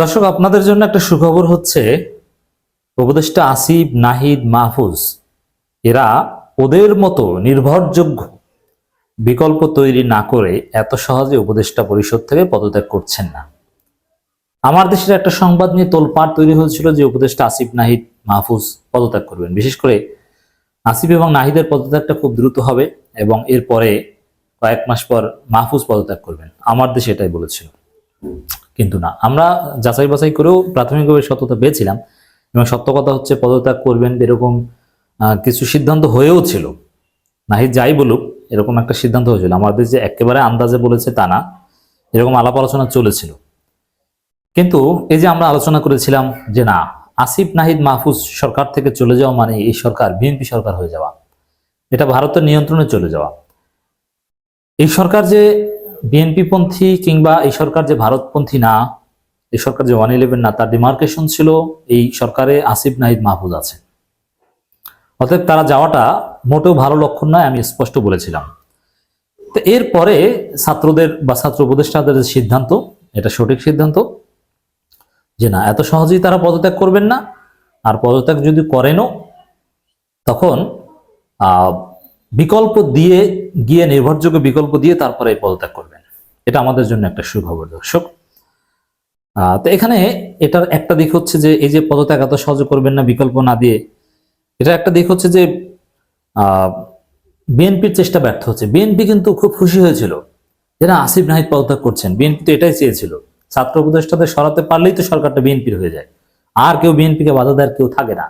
দর্শক, আপনাদের জন্য একটা সুখবর হচ্ছে, উপদেষ্টা আসিফ নাহিদ মাহফুজ, এরা ওদের মতো নির্ভরযোগ্য বিকল্প তৈরি না করে এত সহজে উপদেষ্টা পরিষদ থেকে পদত্যাগ করছেন না। আমার দেশের একটা সংবাদ নিয়ে তোলপাড় তৈরি হয়েছিল যে উপদেষ্টা আসিফ নাহিদ মাহফুজ পদত্যাগ করবেন। বিশেষ করে আসিফ এবং নাহিদের পদত্যাগটা খুব দ্রুত হবে এবং এরপরে কয়েক মাস পর মাহফুজ পদত্যাগ করবেন। আমার দেশে এটাই বলেছিল। কিন্তু না। আমরা যাচাই বাছাই করেও প্রাথমিকভাবে সত্যতা পেয়েছিলাম এবং সত্য কথা হচ্ছে পদত্যাগ করবেন এরকম কিছু সিদ্ধান্ত হয়েও ছিল। নাহিদ যাই বলুক, এরকম একটা সিদ্ধান্ত হয়েছিল। আমাদের যে একেবারে আন্দাজে বলেছে তা না, এরকম আলাপ আলোচনা চলেছিল। কিন্তু এই যে আমরা আলোচনা করেছিলাম যে না, আসিফ, নাহিদ, মাহফুজ সরকার থেকে চলে যাওয়া মানে এই সরকার, বিএনপি সরকার হয়ে যাওয়া। এটা ভারতের নিয়ন্ত্রণে চলে যাওয়া। এই সরকার যে বিএনপি পন্থী কিংবা এই সরকার যে ভারতপন্থী না, এই সরকার যে ওয়ান ইলেভেন না, তার ডিমার্কেশন ছিল এই সরকারে আসিফ নাহিদ মাহফুজ আছে অতএব তারা যাওয়াটা মোটেও ভালো লক্ষণ নয়, আমি স্পষ্ট বলেছিলাম। তো এরপরে ছাত্রদের বা ছাত্র উপদেষ্টাদের যে সিদ্ধান্ত, এটা সঠিক সিদ্ধান্ত যে না, এত সহজেই তারা পদত্যাগ করবেন না, আর পদত্যাগ যদি করেনও, তখন বিকল্প দিয়ে, গিয়ে নির্ভরযোগ্য বিকল্প দিয়ে তারপরে পদত্যাগ করবেন। এটা আমাদের জন্য একটা সুখবর, দর্শক। তো এখানে এটার একটা দিক হচ্ছে যে, এই যে পদত্যাগ এত সহজে করবেন না, বিকল্প না দিয়ে, এটা একটা দিক হচ্ছে যে বিএনপির চেষ্টা ব্যর্থ হচ্ছে। বিএনপি কিন্তু খুব খুশি হয়েছিল যে, না, আসিফ নাহিদ পদত্যাগ করছেন। বিএনপি তো এটাই চেয়েছিল। ছাত্র উপদেষ্টাদের সরাতে পারলেই তো সরকারটা বিএনপির হয়ে যায়। আর কেউ বিএনপিকে বাধা দেওয়ার কেউ থাকে না।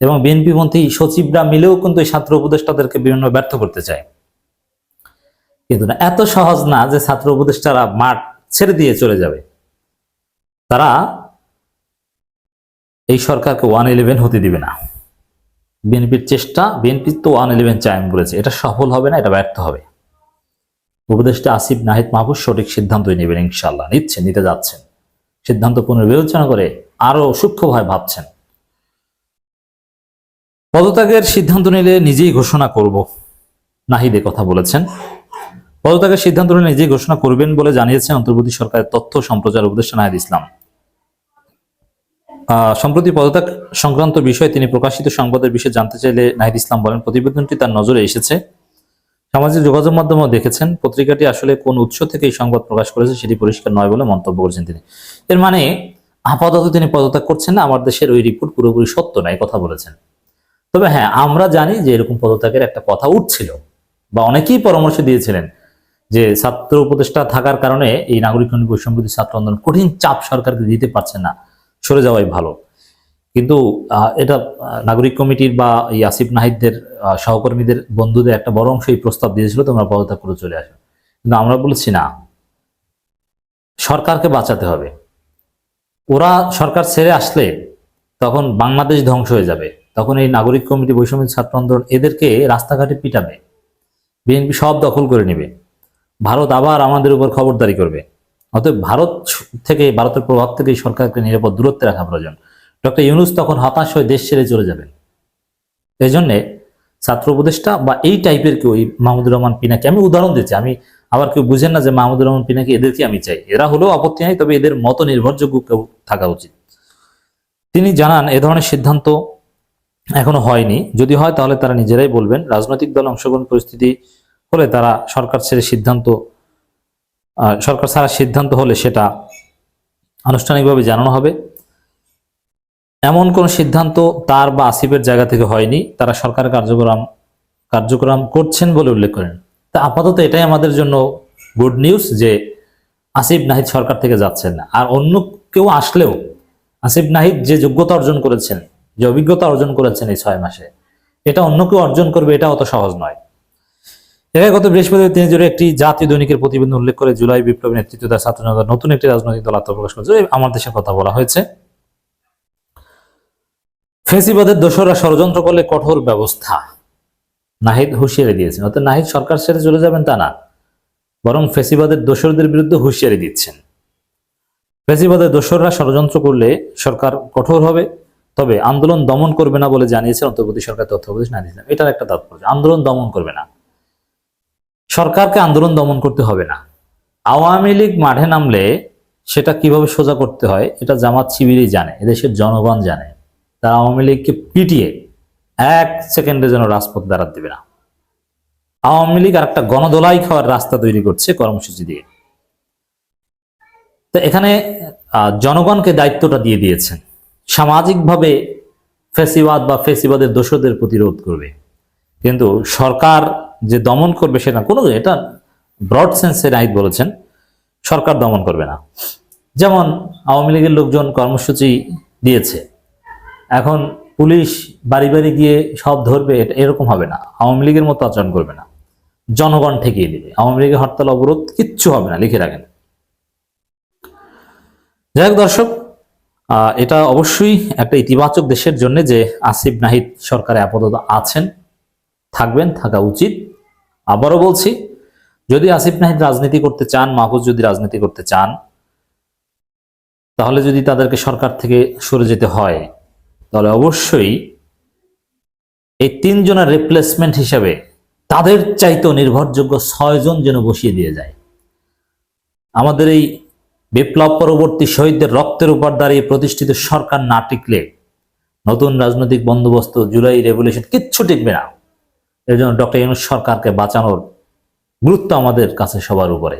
এবং বিএনপি পন্থী সচিবরা মিলেও কিন্তু এই ছাত্র উপদেষ্টাদেরকে বিভিন্ন ব্যর্থ করতে চায়। কিন্তু না, এত সহজ না যে ছাত্র উপদেষ্টারা মাঠ ছেড়ে দিয়ে চলে যাবে। তারা এই সরকারকে ওয়ান ইলেভেন হতে দিবে না। বিএনপির চেষ্টা, বিএনপি তো ওয়ান ইলেভেন চায় আমি বলেছে এটা সফল হবে না, এটা ব্যর্থ হবে। উপদেষ্টা আসিফ নাহিদ মাহফুজ সঠিক সিদ্ধান্তই নেবেন ইনশাল্লাহ নিচ্ছেন, নিতে যাচ্ছেন। সিদ্ধান্ত পুনর্বিবেচনা করে আরও সূক্ষ্মভাবে ভাবছেন। পদত্যাগের সিদ্ধান্ত নিলে নিজেই ঘোষণা করব। নাহিদে কথা বলেছেন। পদত্যাগের সিদ্ধান্ত নিজেই ঘোষণা করবেন বলে জানিয়েছেন অন্তর্বর্তী সরকারের তথ্য সম্প্রচার উপদেষ্টা নাহিদ ইসলাম। সম্প্রতি পদত্যাগ সংক্রান্ত বিষয়ে তিনি প্রকাশিত সংবাদের বিষয়ে জানতে চাইলে নাহিদ ইসলাম বলেন, প্রতিবেদনটি তার নজরে এসেছে। সামাজিক যোগাযোগ মাধ্যমেও দেখেছেন, পত্রিকাটি আসলে কোন উৎস থেকে এই সংবাদ প্রকাশ করেছে সেটি পরিষ্কার নয় বলে মন্তব্য করেছেন তিনি। এর মানে আপাতত তিনি পদত্যাগ করছেন না, আমার দেশের ওই রিপোর্ট পুরোপুরি সত্য নয় কথা বলেছেন। তবে হ্যাঁ আমরা জানি যে এরকম পদত্যাগের একটা কথা উঠছিল, বা অনেকেই পরামর্শ দিয়েছিলেন যে ছাত্র উপদেষ্টা থাকার কারণে এই নাগরিক বৈষম্যবিরোধী ছাত্র আন্দোলন কঠিন চাপ সরকারকে দিতে পারছে না। সরে যাওয়াই ভালো। কিন্তু এটা নাগরিক কমিটির বা এই আসিফ নাহিদদের সহকর্মীদের, বন্ধুদের একটা বড় অংশ এই প্রস্তাব দিয়েছিল, তোমরা পদত্যাগ করে চলে আসো। কিন্তু আমরা বলেছি না। সরকারকে বাঁচাতে হবে। ওরা সরকার ছেড়ে আসলে তখন বাংলাদেশ ধ্বংস হয়ে যাবে। তখন এই নাগরিক কমিটি বৈষম্য ছাত্র আন্দোলন এদেরকে রাস্তাঘাটে পিটাবে। বিএনপি সব দখল করে নেবে। ভারত আবার আমাদের উপর খবরদারি করবে। অতএব ভারত থেকে, ভারতের প্রভাব থেকে সরকারকে নিরাপদ দূরত্বে রাখা প্রয়োজন। ডক্টর ইউনুস তখন হতাশ হয়ে দেশ ছেড়ে চলে যাবেন। এই জন্যে ছাত্র উপদেষ্টা বা এই টাইপের কেউ মাহমুদুর রহমান পিনাকে, আমি উদাহরণ দিচ্ছি, আমি আবার কেউ বুঝেন না যে মাহমুদুর রহমান পিনাকি এদেরকে আমি চাই। এরা হলেও আপত্তি নাই তবে এদের মত নির্ভরযোগ্য কেউ থাকা উচিত। তিনি জানান, এ ধরনের সিদ্ধান্ত এখনও হয়নি। যদি হয় তাহলে তারা নিজেরাই বলবেন, রাজনৈতিক দল অংশগ্রহণ পরিস্থিতি হলে তারা সরকার ছেড়ে সিদ্ধান্ত সরকার ছাড়া সিদ্ধান্ত হলে সেটা আনুষ্ঠানিকভাবে জানানো হবে। এমন কোন সিদ্ধান্ত তার বা আসিফের জায়গা থেকে হয়নি। তারা সরকার কার্যক্রম কার্যক্রম করছেন বলে উল্লেখ করেন। তা আপাতত এটাই আমাদের জন্য গুড নিউজ যে আসিফ নাহিদ সরকার থেকে যাচ্ছেন না। আর অন্য কেউ আসলেও আসিফ নাহিদ যে যোগ্যতা অর্জন করেছেন, যে অভিজ্ঞতা অর্জন করেছেন এই ছয় মাসে, এটা অন্য কেউ অর্জন করবে, এটা অত সহজ নয়। এর গত বৃহস্পতিবার তিনি জুড়ে একটি জাতীয় দৈনিকের প্রতিবেদন উল্লেখ করে জুলাই বিপ্লবী নেতৃত্ব তার ছাত্র জনতার নতুন একটি রাজনৈতিক দল আত্মপ্রকাশ করেছে আমার দেশের কথা বলা হয়েছে। ফেসিবাদের দোষরা ষড়যন্ত্র করলে কঠোর ব্যবস্থা, নাহিদ হুঁশিয়ারি দিয়েছেন। অর্থাৎ নাহিদ সরকার ছেড়ে চলে যাবেন তা না, বরং ফেসিবাদের দোসরদের বিরুদ্ধে হুঁশিয়ারি দিচ্ছেন। ফেসিবাদের দোসররা ষড়যন্ত্র করলে সরকার কঠোর হবে, তবে আন্দোলন দমন করবে না বলে জানিয়েছেন অন্তর্বর্তী সরকার তথ্য উপদেশ না দিয়েছিলাম এটার একটা তাৎপর্য, আন্দোলন দমন করবে না। সরকারকে আন্দোলন দমন করতে হবে না। আওয়ামী লীগ মাঠে নামলে সেটা কীভাবে সোজা করতে হয়, এটা জামাত শিবিরই জানে, এদেশের জনগণ জানে। তারা আওয়ামী লীগকে পিটিয়ে এক সেকেন্ডে যেন রাজপথ দাঁড়াতে দেবে না। আওয়ামী লীগ আর একটা গণদোলাই খাওয়ার রাস্তা তৈরি করছে কর্মসূচি দিয়ে। তো এখানে জনগণকে দায়িত্বটা দিয়ে দিয়েছেন সামাজিকভাবে ফেসিবাদ বা ফেসিবাদের দোষদের প্রতিরোধ করবে। কিন্তু সরকার যে দমন করবে সেটা কোনো এটা ব্রড সেন্সে নাহিদ বলেছেন, সরকার দমন করবে না। যেমন আওয়ামী লীগের লোকজন কর্মসূচি দিয়েছে, এখন পুলিশ বাড়ি বাড়ি গিয়ে সব ধরবে, এটা এরকম হবে না। আওয়ামী লীগের মতো আচরণ করবে না। জনগণ ঠেকিয়ে দিবে। আওয়ামী লীগের হরতাল অবরোধ কিচ্ছু হবে না, লিখে রাখেন। যাই হোক দর্শক এটা অবশ্যই একটা ইতিবাচক দেশের জন্য যে আসিফ নাহিদ সরকারে আপাতত আছেন, থাকবেন, থাকা উচিত। আবারও বলছি, যদি আসিফ নাহিদ রাজনীতি করতে চান, মাহফুজ যদি রাজনীতি করতে চান, তাহলে যদি তাদেরকে সরকার থেকে সরে যেতে হয়, তাহলে অবশ্যই এই তিনজনের রিপ্লেসমেন্ট হিসাবে তাদের চাইতেও নির্ভরযোগ্য ছয়জন যেন বসিয়ে দিয়ে যায়। আমাদের এই বিপ্লব পরবর্তী শহীদদের রক্তের উপর দাঁড়িয়ে প্রতিষ্ঠিত সরকার না টিকলে, নতুন রাজনৈতিক বন্দোবস্ত, জুলাই রেভলিউশন কিচ্ছু টিকবে না। এর জন্য ডক্টর ইউনুস সরকারকে বাঁচানোর গুরুত্ব আমাদের কাছে সবার উপরে।